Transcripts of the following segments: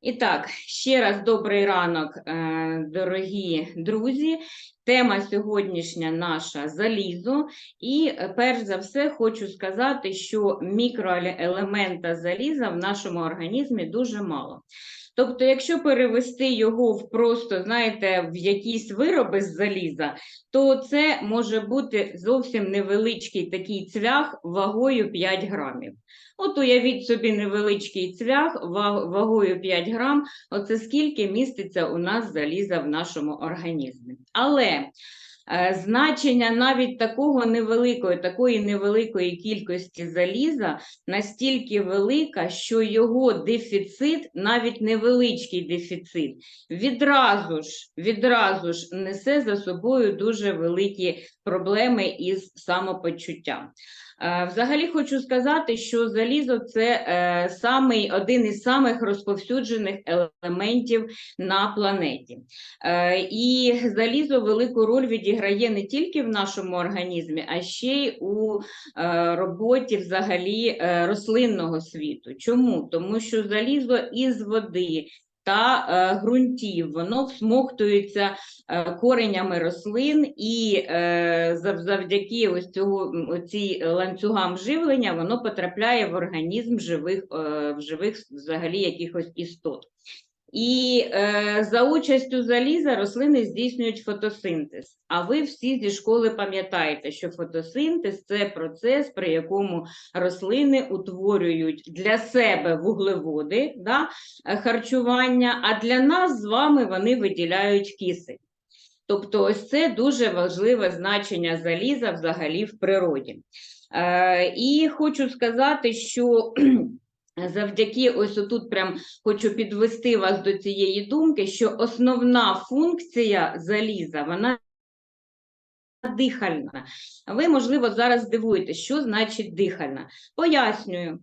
І так, ще раз добрий ранок, е, дорогі друзі. Тема сьогоднішня наша залізо. І е, перш за все хочу сказати, що мікроелемента заліза в нашому організмі дуже мало. Тобто, якщо перевести його в просто, знаєте, в якісь вироби з заліза, то це може бути зовсім невеличкий такий цвях вагою 5 грамів. От уявіть собі невеличкий цвях вагою 5 грам, оце скільки міститься у нас заліза в нашому організмі. Але значення навіть такого невеликої, такої невеликої кількості заліза настільки велика, що його дефіцит, навіть невеличкий дефіцит, відразу ж, відразу ж несе за собою дуже великі проблеми із самопочуттям. Е, Взагалі хочу сказати, що залізо це е, самий, один із самих розповсюджених елементів на планеті. Е, і залізо велику роль відіграє не тільки в нашому організмі, а ще й у роботі взагалі рослинного світу. Чому? Тому що залізо із води. Та е, ґрунтів воно всмоктується е, коренями рослин, і е, завдяки ось цього м, оцій ланцюгам живлення воно потрапляє в організм живих, е, живих взагалі якихось істот. І е, за участю заліза рослини здійснюють фотосинтез. А ви всі зі школи пам'ятаєте, що фотосинтез це процес, при якому рослини утворюють для себе вуглеводи да, е, харчування, а для нас з вами вони виділяють кисень. Тобто, ось це дуже важливе значення заліза взагалі в природі. Е, і хочу сказати, що завдяки ось тут прям хочу підвести вас до цієї думки, що основна функція заліза, вона дихальна. Ви, можливо, зараз здивуєтесь, що значить дихальна. Пояснюю,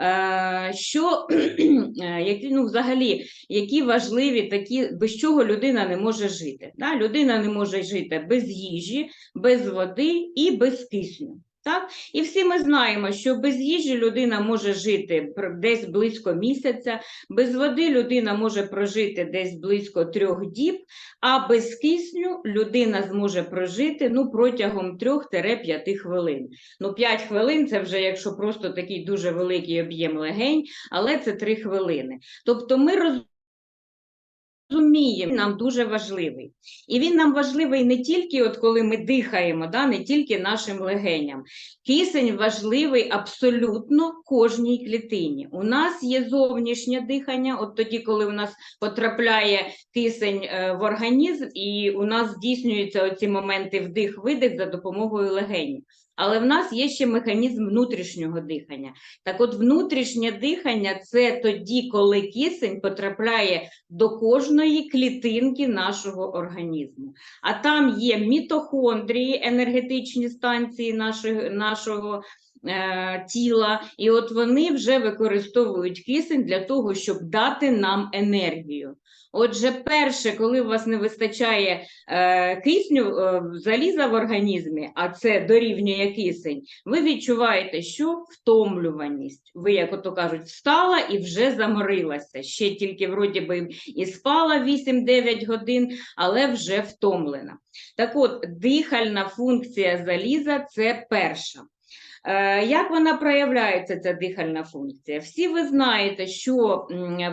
е, що е, які, ну, взагалі, які важливі такі, без чого людина не може жити. Да? Людина не може жити без їжі, без води і без кисню. Так? І всі ми знаємо, що без їжі людина може жити десь близько місяця, без води людина може прожити десь близько трьох діб, а без кисню людина зможе прожити ну, протягом 3-5 хвилин. Ну, 5 хвилин це вже якщо просто такий дуже великий об'єм легень, але це 3 хвилини. Тобто ми роз- розуміємо, нам дуже важливий. І він нам важливий не тільки от коли ми дихаємо, да, не тільки нашим легеням. Кисень важливий абсолютно кожній клітині. У нас є зовнішнє дихання, от тоді, коли у нас потрапляє кисень е, в організм, і у нас здійснюються оці моменти вдих-видих за допомогою легенів. Але в нас є ще механізм внутрішнього дихання. Так от, внутрішнє дихання це тоді, коли кисень потрапляє до кожної клітинки нашого організму. А там є мітохондрії, енергетичні станції нашого, нашого е, тіла, і от вони вже використовують кисень для того, щоб дати нам енергію. Отже, перше, коли у вас не вистачає е, кисню, е, заліза в організмі, а це дорівнює кисень, ви відчуваєте, що втомлюваність. Ви, як ото кажуть, встала і вже заморилася. Ще тільки вроді би і спала 8-9 годин, але вже втомлена. Так от, дихальна функція заліза це перша. Е, Як вона проявляється, ця дихальна функція? Всі ви знаєте, що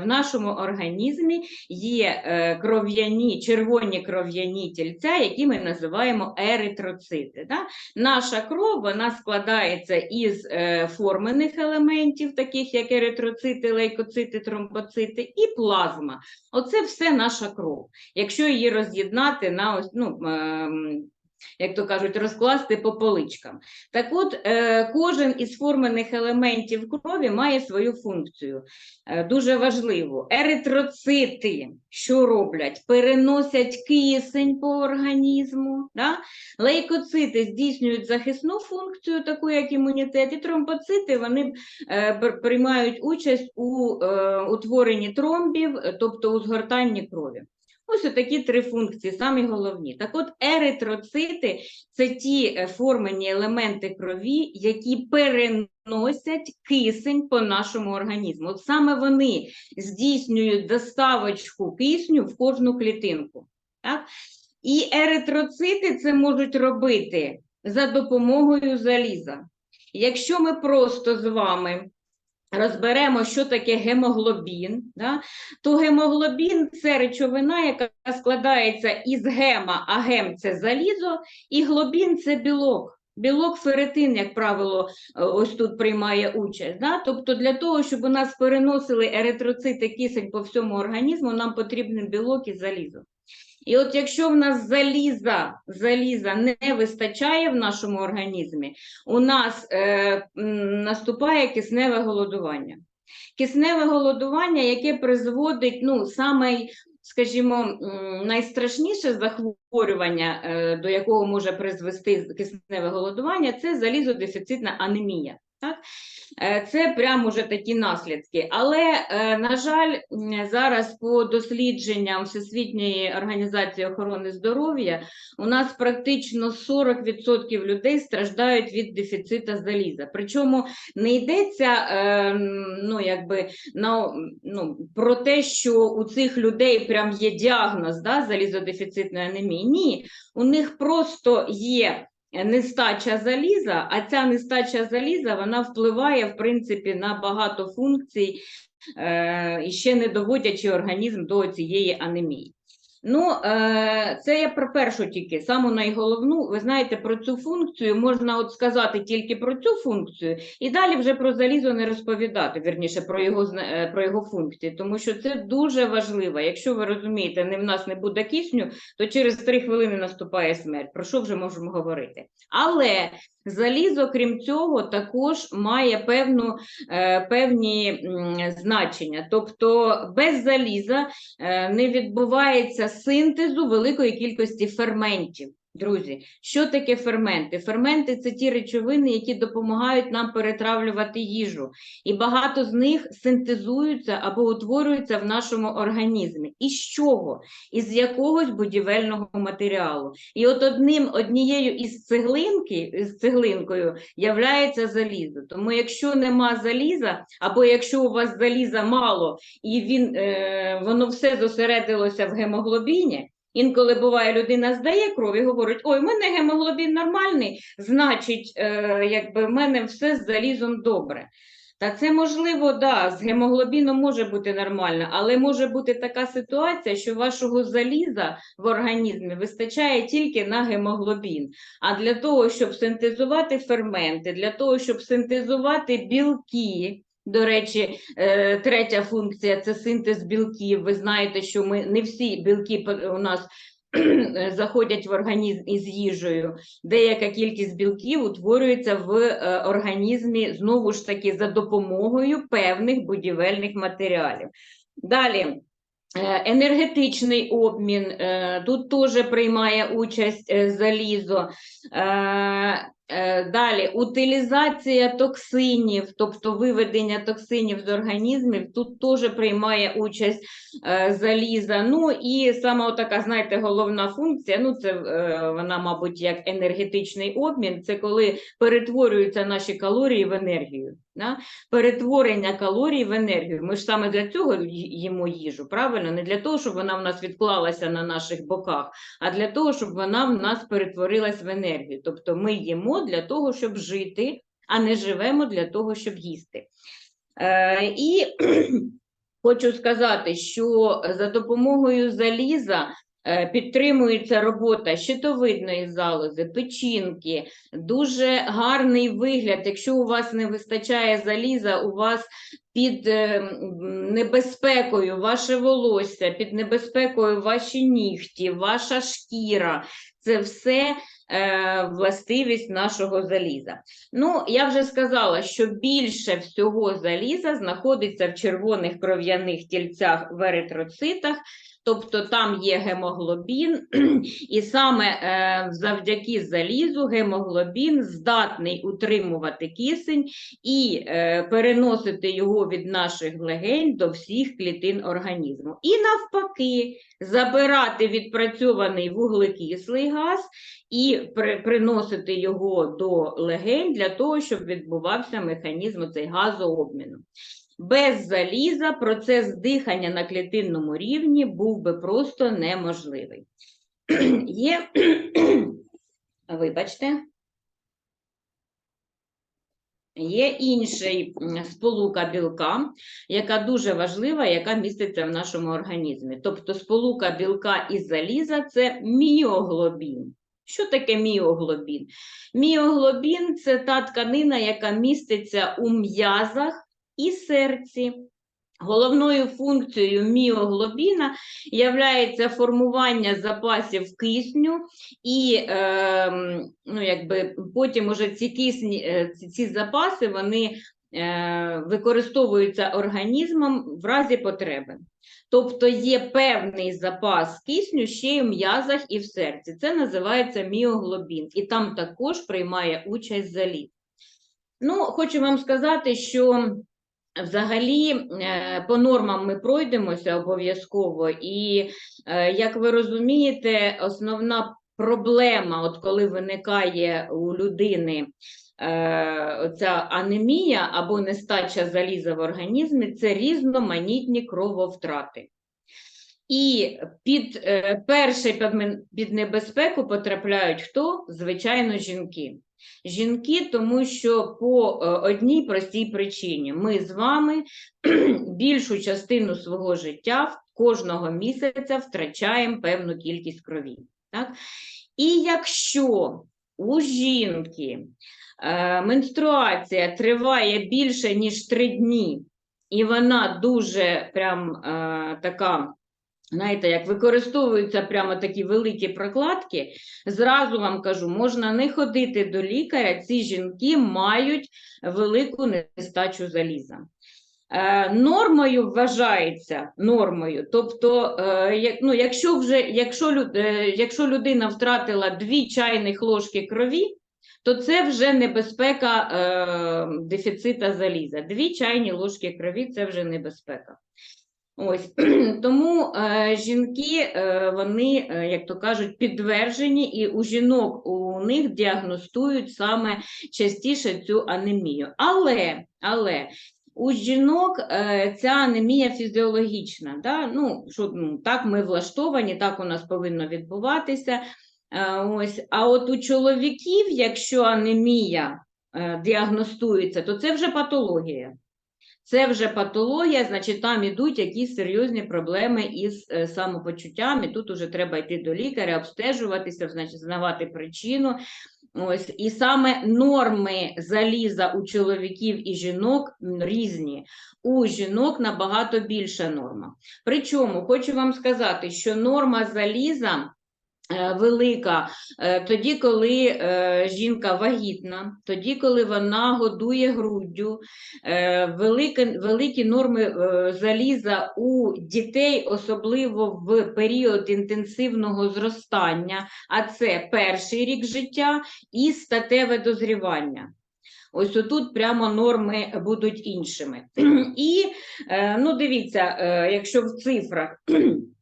в нашому організмі є е, кров'яні, червоні кров'яні тільця, які ми називаємо еритроцити. Да? Наша кров вона складається із е, формених елементів, таких як еритроцити, лейкоцити, тромбоцити, і плазма. Оце все наша кров. Якщо її роз'єднати на ось, ну, як то кажуть, розкласти по поличкам. Так от, е, кожен із формених елементів крові має свою функцію, е, дуже важливу. Еритроцити, що роблять? Переносять кисень по організму. Да? Лейкоцити здійснюють захисну функцію, таку як імунітет, і тромбоцити вони е, приймають участь у утворенні тромбів, тобто у згортанні крові. Ось такі три функції, самі головні. Так от, еритроцити це ті е, формені елементи крові, які переносять кисень по нашому організму. От саме вони здійснюють доставочку кисню в кожну клітинку. Так? І еритроцити це можуть робити за допомогою заліза. Якщо ми просто з вами розберемо, що таке гемоглобін, да, то гемоглобін це речовина, яка складається із гема, а гем це залізо, і глобін це білок. Білок ферритин, як правило, е, ось тут приймає участь. Да? Тобто для того, щоб у нас переносили еритроцити кисень по всьому організму, нам потрібен білок і залізо. І от якщо в нас заліза, заліза не вистачає в нашому організмі, у нас е, наступає кисневе голодування. Кисневе голодування, яке призводить, ну, саме, скажімо, найстрашніше захворювання, е, до якого може призвести кисневе голодування, це залізодефіцитна анемія. Так? Е, Це прямо вже такі наслідки. Але, е, на жаль, зараз по дослідженням Всесвітньої організації охорони здоров'я у нас практично 40% людей страждають від дефіцита заліза. Причому не йдеться е, ну, якби, на, ну, про те, що у цих людей прям є діагноз да, залізодефіцитної анемії. Ні, у них просто є нестача заліза, а ця нестача заліза вона впливає в принципі на багато функцій е, ще не доводячи організм до цієї анемії. Ну, е, це я про першу тільки, саму найголовну. Ви знаєте, про цю функцію можна от сказати тільки про цю функцію, і далі вже про залізо не розповідати, вірніше, про його, е, про його функції, тому що це дуже важливо. Якщо ви розумієте, не в нас не буде кисню, то через три хвилини наступає смерть. Про що вже можемо говорити? Але залізо, крім цього, також має певну, е, певні значення. Тобто без заліза е, не відбувається синтезу великої кількості ферментів. Друзі, що таке ферменти? Ферменти це ті речовини, які допомагають нам перетравлювати їжу, і багато з них синтезуються або утворюються в нашому організмі. Із чого? Із якогось будівельного матеріалу. І от одним однією із цеглинки, з цеглинкою являється залізо. Тому якщо нема заліза, або якщо у вас заліза мало і він, е, воно все зосередилося в гемоглобіні. Інколи буває, людина здає кров і говорить: ой, в мене гемоглобін нормальний, значить, е, якби в мене все з залізом добре. Та це можливо, да, з гемоглобіном може бути нормально, але може бути така ситуація, що вашого заліза в організмі вистачає тільки на гемоглобін. А для того, щоб синтезувати ферменти, для того, щоб синтезувати білки, до речі, е, третя функція це синтез білків. Ви знаєте, що ми не всі білки у нас заходять в організм із їжею. Деяка кількість білків утворюється в е, організмі знову ж таки за допомогою певних будівельних матеріалів. Далі. е, Енергетичний обмін, тут теж приймає участь залізо. Е, Далі утилізація токсинів, тобто виведення токсинів з організмів, тут теж приймає участь е, заліза. Ну і саме така, знаєте, головна функція, ну це е, вона, мабуть, як енергетичний обмін, це коли перетворюються наші калорії в енергію. Да? Перетворення калорій в енергію. Ми ж саме для цього їмо їжу, правильно? Не для того, щоб вона в нас відклалася на наших боках, а для того, щоб вона в нас перетворилась в енергію. Тобто ми їмо для того, щоб жити, а не живемо для того, щоб їсти. Е, і хочу сказати, що за допомогою заліза е, підтримується робота щитовидної залози, печінки, дуже гарний вигляд. Якщо у вас не вистачає заліза, у вас під е, небезпекою ваше волосся, під небезпекою ваші нігті, ваша шкіра. Це все властивість нашого заліза. Ну, я вже сказала, що більше всього заліза знаходиться в червоних кров'яних тільцях в еритроцитах. Тобто там є гемоглобін, і саме е, завдяки залізу гемоглобін здатний утримувати кисень і е, переносити його від наших легень до всіх клітин організму. І навпаки, забирати відпрацьований вуглекислий газ і при, приносити його до легень для того, щоб відбувався механізм цей газообміну. Без заліза процес дихання на клітинному рівні був би просто неможливий. Є, вибачте, є інший сполука білка, яка дуже важлива, яка міститься в нашому організмі. Тобто сполука білка і заліза це міоглобін. Що таке міоглобін? Міоглобін це та тканина, яка міститься у м'язах і серці. Головною функцією міоглобіна є формування запасів кисню, і е, ну, якби, потім уже ці, кисні, е, ці, запаси вони е, використовуються організмом в разі потреби. Тобто є певний запас кисню ще й в м'язах і в серці. Це називається міоглобін, і там також приймає участь заліз. Ну, хочу вам сказати, що Взагалі, е, по нормам ми пройдемося обов'язково, і, е, як ви розумієте, основна проблема, от коли виникає у людини е, ця анемія або нестача заліза в організмі, це різноманітні крововтрати. І під перший під небезпеку потрапляють хто? Звичайно, жінки. Жінки, тому що по е, одній простій причині ми з вами більшу частину свого життя кожного місяця втрачаємо певну кількість крові. Так? І якщо у жінки е, менструація триває більше, ніж три дні, і вона дуже прям е, така Знаєте, як використовуються прямо такі великі прокладки, зразу вам кажу, можна не ходити до лікаря, ці жінки мають велику нестачу заліза. Е, Нормою вважається нормою, тобто, е, ну, якщо вже, якщо, люд, е, якщо людина втратила 2 чайних ложки крові, то це вже небезпека е, дефіцита заліза. Дві чайні ложки крові це вже небезпека. Ось тому е, жінки, е, вони, е, як то кажуть, підтверджені, і у жінок у них діагностують саме частіше цю анемію. Але, але у жінок е, ця анемія фізіологічна. Да? Ну, що, ну, Так ми влаштовані, так у нас повинно відбуватися. Е, ось. А от у чоловіків, якщо анемія е, діагностується, то це вже патологія. Це вже патологія, значить, там ідуть якісь серйозні проблеми із е, самопочуттям, і тут вже треба йти до лікаря, обстежуватися, значить, знавати причину. Ось І саме норми заліза у чоловіків і жінок різні. У жінок набагато більша норма. Причому хочу вам сказати, що норма заліза велика е, тоді, коли е, жінка вагітна, тоді, коли вона годує груддю, великі, великі норми заліза у дітей, особливо в період інтенсивного зростання, а це перший рік життя і статеве дозрівання. Ось отут прямо норми будуть іншими. І ну, дивіться, якщо в цифрах.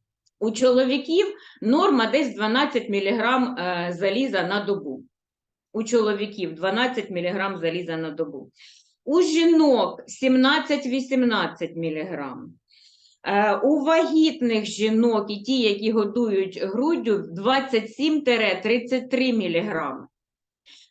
У чоловіків норма десь 12 мг е, заліза на добу. У чоловіків 12 мг заліза на добу. У жінок 17-18 мг. Е, у вагітних жінок і ті, які годують груддю, 27-33 мг.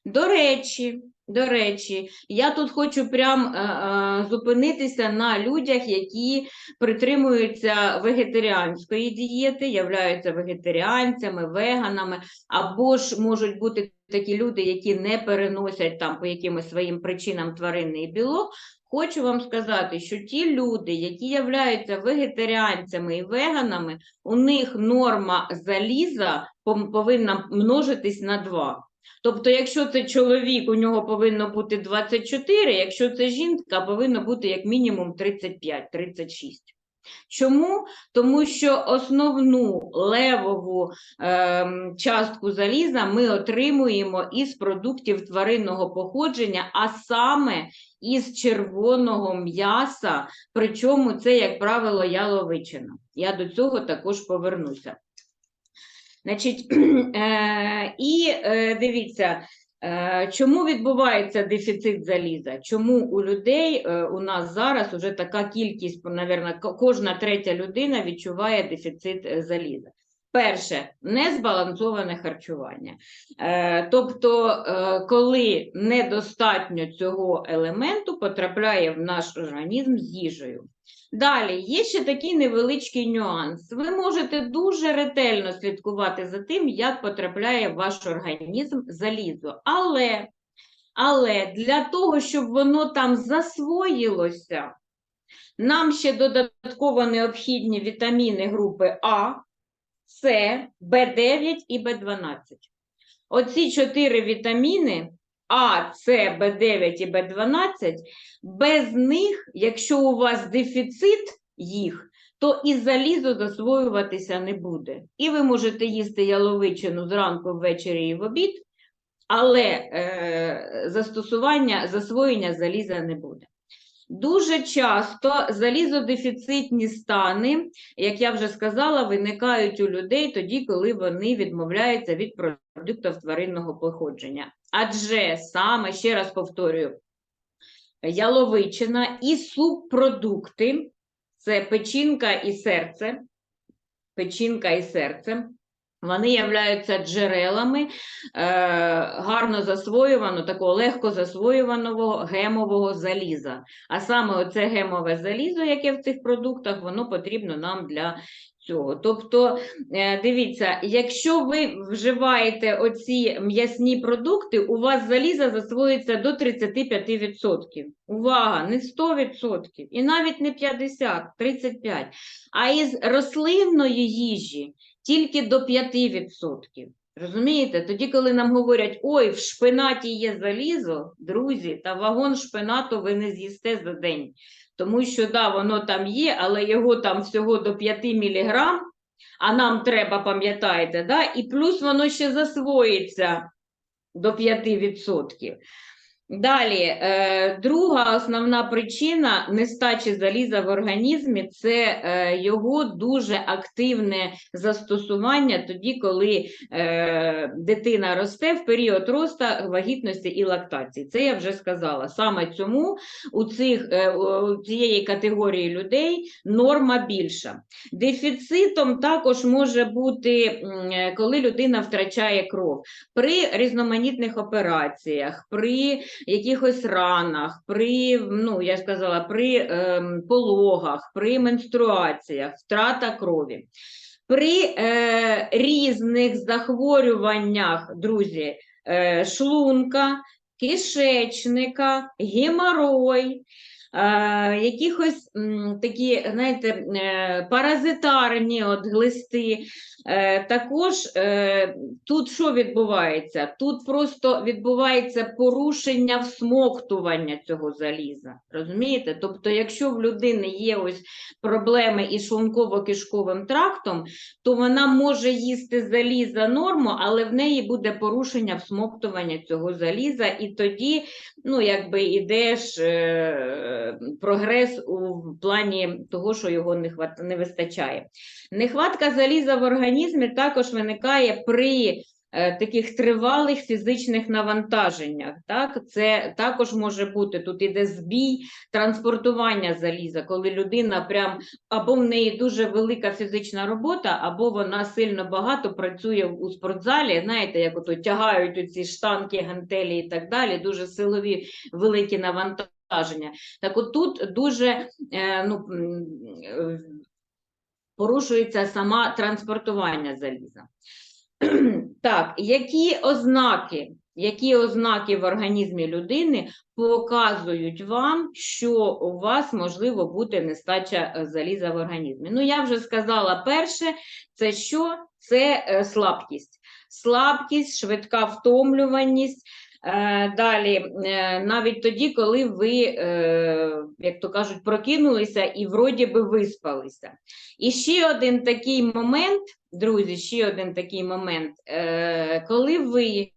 До речі, до речі, я тут хочу прям е, е, зупинитися на людях, які притримуються вегетаріанської дієти, являються вегетаріанцями, веганами, або ж можуть бути такі люди, які не переносять там по якимось своїм причинам тваринний білок. Хочу вам сказати, що ті люди, які являються вегетаріанцями і веганами, у них норма заліза повинна множитись на 2. Тобто, якщо це чоловік, у нього повинно бути 24, якщо це жінка, повинно бути як мінімум 35-36. Чому? Тому що основну левову ем, частку заліза ми отримуємо із продуктів тваринного походження, а саме із червоного м'яса, причому це, як правило, яловичина. Я до цього також повернуся. Значить, е, і е, дивіться, е, чому відбувається дефіцит заліза? Чому у людей у нас зараз уже така кількість, мабуть, кожна третя людина відчуває дефіцит заліза? Перше, незбалансоване харчування. Тобто, коли недостатньо цього елементу потрапляє в наш організм з їжею. Далі, є ще такий невеличкий нюанс. Ви можете дуже ретельно слідкувати за тим, як потрапляє в ваш організм залізо. Але, але для того, щоб воно там засвоїлося, нам ще додатково необхідні вітаміни групи А, С, В9 і В12. Оці чотири вітаміни А, С, В9 і В12, без них, якщо у вас дефіцит їх, то і залізо засвоюватися не буде. І ви можете їсти яловичину зранку, ввечері і в обід, але е, застосування, засвоєння заліза не буде. Дуже часто залізодефіцитні стани, як я вже сказала, виникають у людей тоді, коли вони відмовляються від продуктів тваринного походження. Адже саме, ще раз повторюю, яловичина і субпродукти це печінка і серце, печінка і серце. Вони являються джерелами е, гарно засвоюваного, такого легко засвоюваного гемового заліза. А саме оце гемове залізо, яке в цих продуктах, воно потрібно нам для цього. Тобто, е, дивіться, якщо ви вживаєте оці м'ясні продукти, у вас заліза засвоїться до 35%. Увага, не 100% і навіть не 50%, 35%. А із рослинної їжі тільки до 5%. Розумієте? Тоді, коли нам говорять, ой, в шпинаті є залізо, друзі, та вагон шпинату ви не з'їсте за день. Тому що, да, воно там є, але його там всього до 5 міліграм, а нам треба, пам'ятаєте, да? і плюс воно ще засвоїться до 5%. Далі, е, друга основна причина нестачі заліза в організмі це е, його дуже активне застосування тоді, коли е, дитина росте в період росту вагітності і лактації. Це я вже сказала. Саме цьому у, цих, у цієї категорії людей норма більша. Дефіцитом також може бути, коли людина втрачає кров при різноманітних операціях. при якихось ранах, при, ну, я сказала, при е, пологах, при менструаціях, втрата крові. При е, різних захворюваннях, друзі, е, шлунка, кишечника, геморой, якихось такі, знаєте, е, паразитарні от глисти. Е, також е, тут що відбувається? Тут просто відбувається порушення всмоктування цього заліза. Розумієте? Тобто, якщо в людини є ось проблеми із шлунково-кишковим трактом, то вона може їсти заліза норму, але в неї буде порушення всмоктування цього заліза, і тоді ну, якби йдеш е, прогрес у плані того, що його не, хват... не вистачає. Нехватка заліза в організмі також виникає при е, таких тривалих фізичних навантаженнях. Так? Це також може бути, тут іде збій транспортування заліза, коли людина прям або в неї дуже велика фізична робота, або вона сильно багато працює у спортзалі. Знаєте, як ото тягають ці штанки, гантелі і так далі, дуже силові великі навантаження. Так от тут дуже е, ну, е, порушується сама транспортування заліза. Так, які ознаки, які ознаки в організмі людини показують вам, що у вас можливо бути нестача е, заліза в організмі? Ну, я вже сказала перше, це що? Це слабкість. Слабкість, швидка втомлюваність, Далі, е, навіть тоді, коли ви, е, як то кажуть, прокинулися і вроді би виспалися. І ще один такий момент, друзі, ще один такий момент, е, коли ви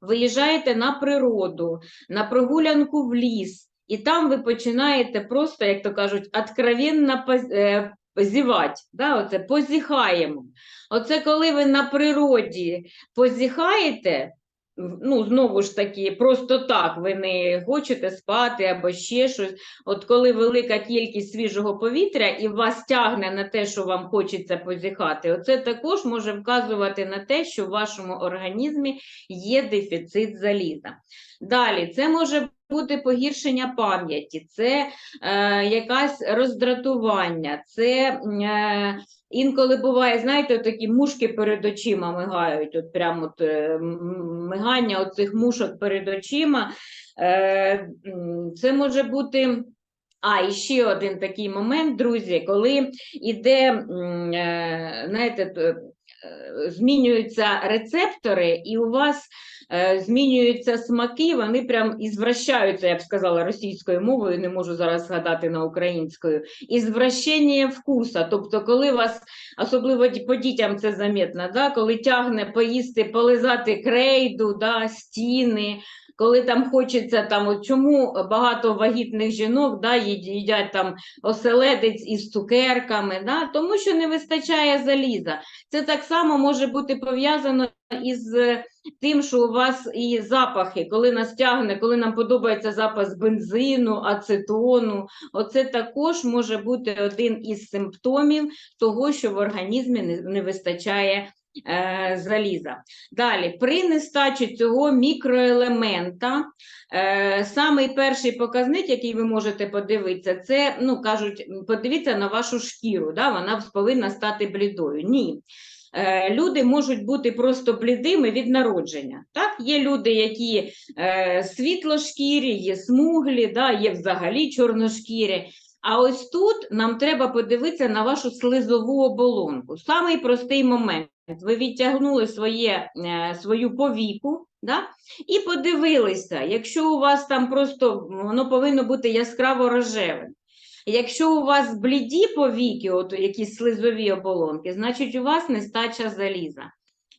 виїжджаєте на природу, на прогулянку в ліс, і там ви починаєте просто, як то кажуть, откровенно поз- е, позівати, да, оце позіхаємо. Оце коли ви на природі позіхаєте, ну, знову ж таки, просто так, ви не хочете спати або ще щось. От коли велика кількість свіжого повітря і вас тягне на те, що вам хочеться позіхати, оце також може вказувати на те, що в вашому організмі є дефіцит заліза. Далі, це може бути погіршення пам'яті, це е, якась роздратування, це е, інколи буває, знаєте, такі мушки перед очима мигають, от прямо от, е, мигання оцих мушок перед очима. Е, це може бути. А, і ще один такий момент, друзі, коли іде, е, знаєте, змінюються рецептори, і у вас е, змінюються смаки, вони прям ізвращаються, я б сказала, російською мовою, не можу зараз згадати на українською, ізвращення вкуса. Тобто, коли вас, особливо по дітям це замітно, да? коли тягне поїсти, полизати крейду, да? стіни, коли там хочеться там, от чому багато вагітних жінок да, їд- їдять там оселедець із цукерками, да? тому що не вистачає заліза. Це так само може бути пов'язано із е, тим, що у вас і запахи, коли нас тягне, коли нам подобається запах бензину, ацетону, оце також може бути один із симптомів того, що в організмі не вистачає е, заліза. Далі, при нестачі цього мікроелемента, е, самий перший показник, який ви можете подивитися, це, ну, кажуть, подивіться на вашу шкіру, да, вона повинна стати блідою. Ні. Е, Люди можуть бути просто блідими від народження. Так? Є люди, які е, світлошкірі, є смуглі, да, є взагалі чорношкірі. А ось тут нам треба подивитися на вашу слизову оболонку. Самий простий момент. Ви відтягнули своє, е, свою повіку да? і подивилися, якщо у вас там просто воно повинно бути яскраво рожевим. Якщо у вас бліді повіки, от якісь слизові оболонки, значить у вас нестача заліза.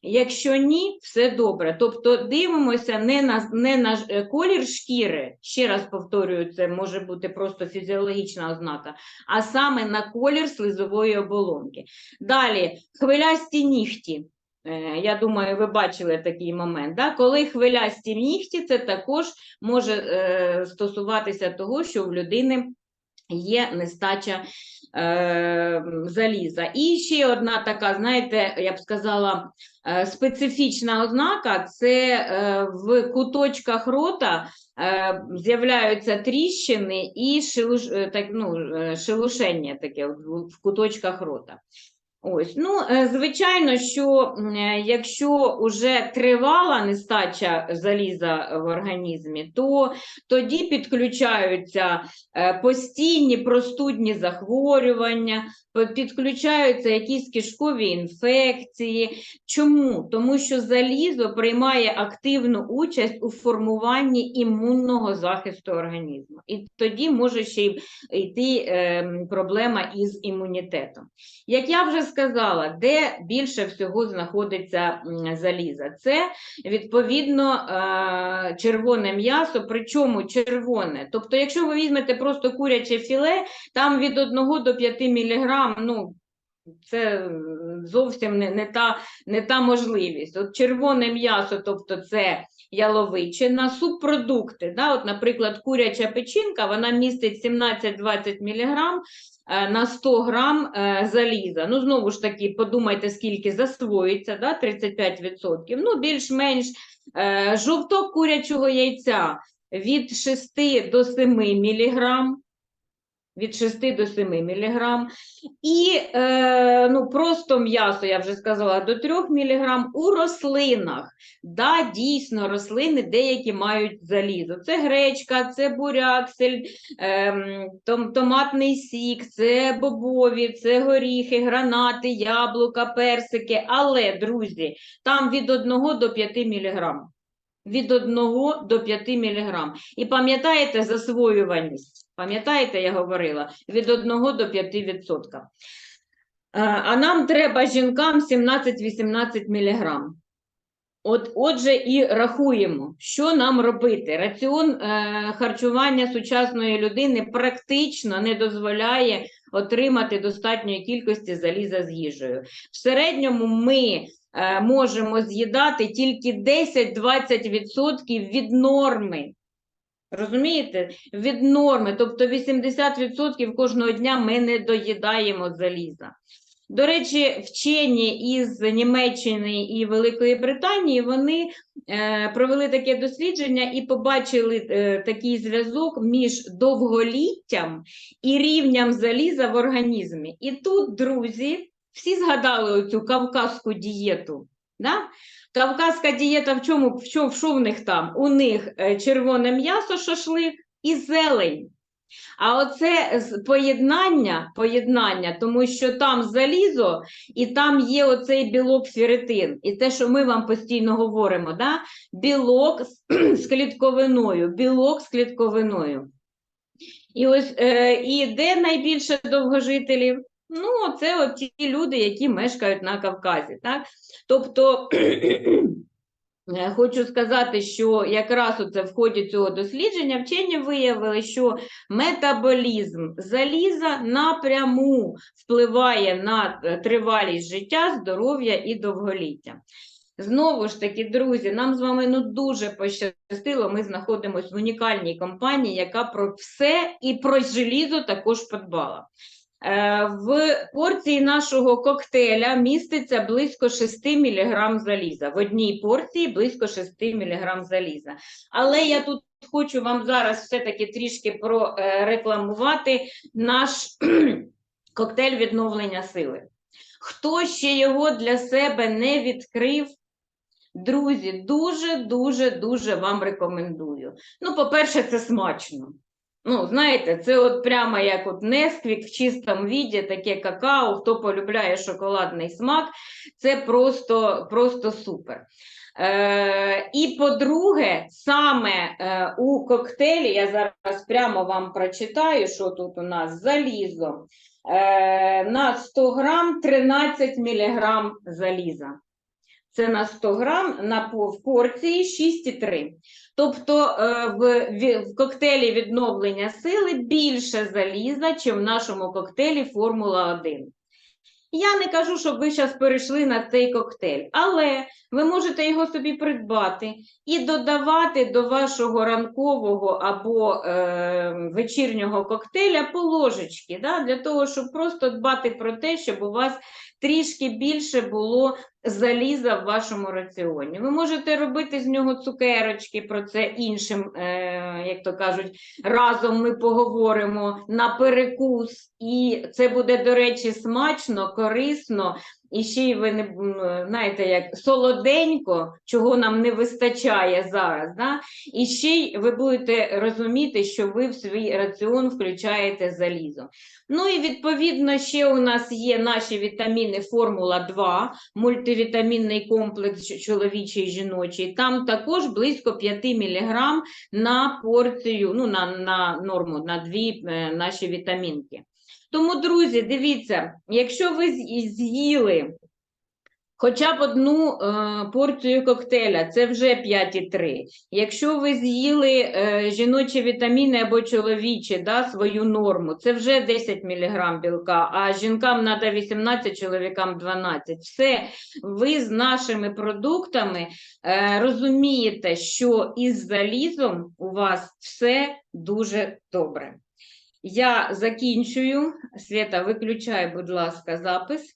Якщо ні, все добре. Тобто дивимося не на, не на е, колір шкіри, ще раз повторюю, це може бути просто фізіологічна ознака, а саме на колір слизової оболонки. Далі, хвилясті нігті. Е, Я думаю, ви бачили такий момент. Да? Коли хвилясті нігті, це також може е, стосуватися того, що в людини є нестача заліза. І ще одна така, знаєте, я б сказала, е, специфічна ознака це е, в куточках рота е, з'являються тріщини і шелуш, так, ну, шелушення таке в куточках рота. Ось, ну, е, звичайно, що е, якщо вже тривала нестача заліза в організмі, то тоді підключаються е, постійні простудні захворювання, підключаються якісь кишкові інфекції. Чому? Тому що залізо приймає активну участь у формуванні імунного захисту організму. І тоді може ще йти ем, проблема із імунітетом. Як я вже сказала, де більше всього знаходиться заліза? Це відповідно е, червоне м'ясо, причому червоне. Тобто, якщо ви візьмете просто куряче філе, там від 1 до 5 мг, ну, це зовсім не, не, та, не та можливість. От червоне м'ясо, тобто це яловичина, субпродукти. Да? От, наприклад, куряча печінка, вона містить 17-20 мг е, на 100 грам е, заліза. Ну, знову ж таки, подумайте, скільки засвоїться, да? 35%. Ну, більш-менш е, жовток курячого яйця від 6 до 7 міліграм. Від 6 до 7 міліграм. І е, ну, просто м'ясо, я вже сказала, до 3 міліграм у рослинах. Да, дійсно, рослини деякі мають залізо. Це гречка, це буряк, це ем, том, томатний сік, це бобові, це горіхи, гранати, яблука, персики. Але, друзі, там від 1 до 5 міліграм. Від 1 до 5 мг. І пам'ятаєте засвоюваність? Пам'ятаєте, я говорила, від 1 до 5%. Е, А нам треба жінкам 17-18 мг. От, отже, і рахуємо, що нам робити. Раціон е, харчування сучасної людини практично не дозволяє отримати достатньої кількості заліза з їжею. В середньому ми можемо з'їдати тільки 10-20% від норми. Розумієте? Від норми, тобто 80% кожного дня ми не доїдаємо заліза. До речі, вчені із Німеччини і Великої Британії вони е, провели таке дослідження і побачили е, такий зв'язок між довголіттям і рівнем заліза в організмі. І тут, друзі, всі згадали оцю кавказьку дієту. Да? Кавказька дієта в чому, в чому, що в них там? У них е, червоне м'ясо, шашлик і зелень. А оце поєднання, поєднання, тому що там залізо і там є оцей білок ферритин. І те, що ми вам постійно говоримо, да? білок з клітковиною, білок з клітковиною. І ось е, і де найбільше довгожителів? Ну, це ті люди, які мешкають на Кавказі. Так? Тобто Хочу сказати, що якраз оце в ході цього дослідження вчені виявили, що метаболізм заліза напряму впливає на е, тривалість життя, здоров'я і довголіття. Знову ж таки, друзі, нам з вами ну дуже пощастило. Ми знаходимося в унікальній компанії, яка про все і про желізо також подбала. Е, В порції нашого коктейля міститься близько 6 мг заліза. В одній порції близько 6 мг заліза. Але я тут хочу вам зараз все-таки трішки прорекламувати наш коктейль відновлення сили. Хто ще його для себе не відкрив, друзі, дуже, дуже, дуже вам рекомендую. Ну, по-перше, це смачно. Ну, знаєте, це от прямо як от Несквік в чистому віді, таке какао, хто полюбляє шоколадний смак, це просто, просто супер. Е, і по-друге, саме е, у коктейлі, я зараз прямо вам прочитаю, що тут у нас залізо. Е, на 100 грам 13 міліграм заліза. Це на 100 грам на в порції 6,3. Тобто е, в, в коктейлі відновлення сили більше заліза, ніж в нашому коктейлі Формула 1. Я не кажу, щоб ви зараз перейшли на цей коктейль, але ви можете його собі придбати і додавати до вашого ранкового або е, вечірнього коктейля по ложечки, да, для того, щоб просто дбати про те, щоб у вас трішки більше було заліза в вашому раціоні. Ви можете робити з нього цукерочки, про це іншим, е, як то кажуть, разом ми поговоримо на перекус. І це буде, до речі, смачно, корисно. І ще й ви не знаєте, як солоденько, чого нам не вистачає зараз. Да? І ще й ви будете розуміти, що ви в свій раціон включаєте залізо. Ну і відповідно ще у нас є наші вітаміни Формула 2, мультивітамінний комплекс чоловічий і жіночий. Там також близько 5 мг на порцію, ну на, на норму, на дві е, наші вітамінки. Тому, друзі, дивіться, якщо ви з'їли хоча б одну е, порцію коктейля, це вже 5,3. Якщо ви з'їли е, жіночі вітаміни або чоловічі, да, свою норму, це вже 10 мг білка, а жінкам треба 18, чоловікам 12. Все, ви з нашими продуктами е, розумієте, що із залізом у вас все дуже добре. Я закінчую. Свята, виключай, будь ласка, запис.